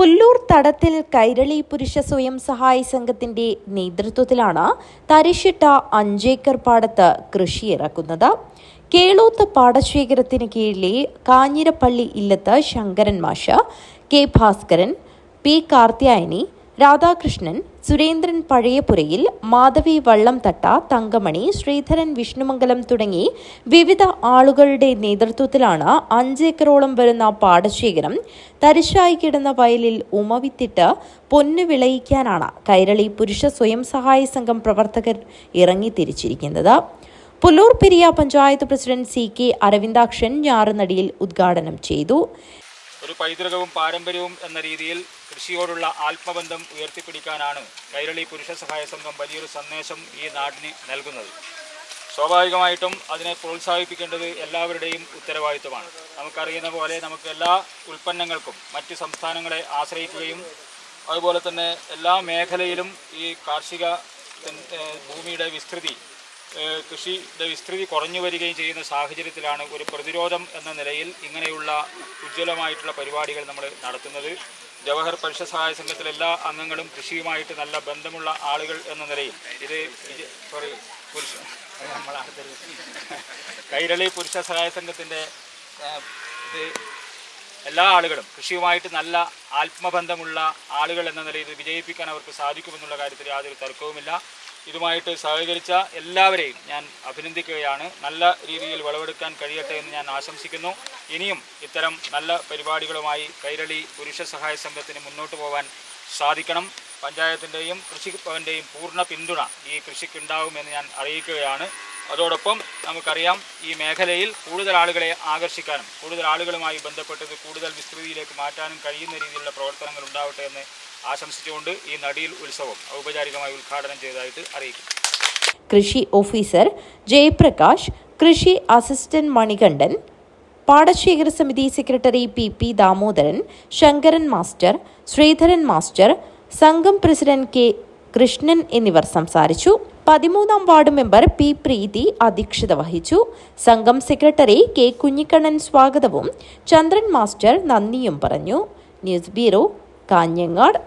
പുല്ലൂർ തടത്തിൽ കൈരളി പുരുഷ സ്വയം സഹായ സംഘത്തിന്റെ നേതൃത്വത്തിലാണ് തരിശിട്ട അഞ്ചേക്കർ പാടത്ത് കൃഷി ഇറക്കുന്നത്. കേളൂത്ത് പാടശേഖരത്തിന് കീഴിലെ കാഞ്ഞിരപ്പള്ളി ഇല്ലത്ത് ശങ്കരൻ മാഷ കെ ഭാസ്കരൻ പി കാർത്യായനി രാധാകൃഷ്ണൻ സുരേന്ദ്രൻ പഴയപുരയിൽ മാധവി വള്ളംതട്ട തങ്കമണി ശ്രീധരൻ വിഷ്ണുമംഗലം തുടങ്ങി വിവിധ ആളുകളുടെ നേതൃത്വത്തിലാണ് അഞ്ചേക്കറോളം വരുന്ന പാടശേഖരം തരിശായി കിടന്ന വയലിൽ ഉമവിത്തിട്ട് പൊന്നു വിളയിക്കാനാണ് കൈരളി പുരുഷ സ്വയം സഹായ സംഘം പ്രവർത്തകർ ഇറങ്ങി തിരിച്ചിരിക്കുന്നത് Pullur Periya panchayat president C K Aravindakshan ഞാറുനടിയിൽ ഉദ്ഘാടനം ചെയ്തു. ഒരു പൈതൃകവും പാരമ്പര്യവും എന്ന രീതിയിൽ കൃഷിയോടുള്ള ആത്മബന്ധം ഉയർത്തിപ്പിടിക്കാനാണ് കൈരളി പുരുഷ സഹായ സംഘം വലിയൊരു സന്ദേശം ഈ നാടിന് നൽകുന്നത്. സ്വാഭാവികമായിട്ടും അതിനെ പ്രോത്സാഹിപ്പിക്കേണ്ടത് എല്ലാവരുടെയും ഉത്തരവാദിത്വമാണ്. നമുക്കറിയുന്ന പോലെ നമുക്ക് എല്ലാ ഉൽപ്പന്നങ്ങൾക്കും മറ്റ് സംസ്ഥാനങ്ങളെ ആശ്രയിക്കുകയും അതുപോലെ തന്നെ എല്ലാ മേഖലയിലും ഈ കാർഷിക ഭൂമിയുടെ വിസ്തൃതി കൃഷിയുടെ വിസ്തൃതി കുറഞ്ഞു വരികയും ചെയ്യുന്ന സാഹചര്യത്തിലാണ് ഒരു പ്രതിരോധം എന്ന നിലയിൽ ഇങ്ങനെയുള്ള ഉജ്ജ്വലമായിട്ടുള്ള പരിപാടികൾ നമ്മൾ നടത്തുന്നത്. ജവഹർ പരിഷ സഹായ സംഘത്തിലെ എല്ലാ അംഗങ്ങളും കൃഷിയുമായിട്ട് നല്ല ബന്ധമുള്ള ആളുകൾ എന്ന നിലയിൽ ഇത് സോറി പുരുഷ കൈരളി പുരുഷ സഹായ സംഘത്തിന്റെ ഇത് എല്ലാ ആളുകളും കൃഷിയുമായിട്ട് നല്ല ആത്മബന്ധമുള്ള ആളുകൾ എന്ന നിലയിൽ വിജയിപ്പിക്കാൻ അവർക്ക് സാധിക്കുമെന്നുള്ള കാര്യത്തിൽ യാതൊരു തർക്കവുമില്ല. ഇതുമായിട്ട് സഹകരിച്ച എല്ലാവരെയും ഞാൻ അഭിനന്ദിക്കുകയാണ്. നല്ല രീതിയിൽ വിളവെടുക്കാൻ കഴിയട്ടെ എന്ന് ഞാൻ ആശംസിക്കുന്നു. ഇനിയും ഇത്തരം നല്ല പരിപാടികളുമായി കൈരളി പുരുഷ സഹായ സംഘത്തിന് മുന്നോട്ട് പോകാൻ സാധിക്കണം. പഞ്ചായത്തിന്റെയും കൃഷിഭവന്റെയും പൂർണ പിന്തുണ ഈ കൃഷിക്കുണ്ടാകുമെന്ന് ഞാൻ അറിയിക്കുകയാണ്. അതോടൊപ്പം നമുക്കറിയാം ഈ മേഖലയിൽ കൂടുതൽ ആളുകളെ ആകർഷിക്കാനും കൂടുതൽ ആളുകളുമായി ബന്ധപ്പെട്ടത് കൂടുതൽ വിസ്തൃതിയിലേക്ക് മാറ്റാനും കഴിയുന്ന രീതിയിലുള്ള പ്രവർത്തനങ്ങൾ ഉണ്ടാവട്ടെ എന്ന് ആശംസിച്ചുകൊണ്ട് ഈ നടിയിൽ ഉത്സവം ഔപചാരികമായി ഉദ്ഘാടനം ചെയ്തതായിട്ട് അറിയിക്കും കൃഷി ഓഫീസർ ജയപ്രകാശ് കൃഷി അസിസ്റ്റന്റ് മണികണ്ഠൻ പാടശേഖര സമിതി secretary P P Damodaran Sankaran master Sreedharan master സംഘം പ്രസിഡന്റ് കെ കൃഷ്ണൻ എന്നിവർ സംസാരിച്ചു. പതിമൂന്നാം വാർഡ് മെമ്പർ പി പ്രീതി അധ്യക്ഷത വഹിച്ചു. സംഘം സെക്രട്ടറി കെ കുഞ്ഞിക്കണ്ണൻ സ്വാഗതവും ചന്ദ്രൻ മാസ്റ്റർ നന്ദിയും പറഞ്ഞു. News bureau Kanhangad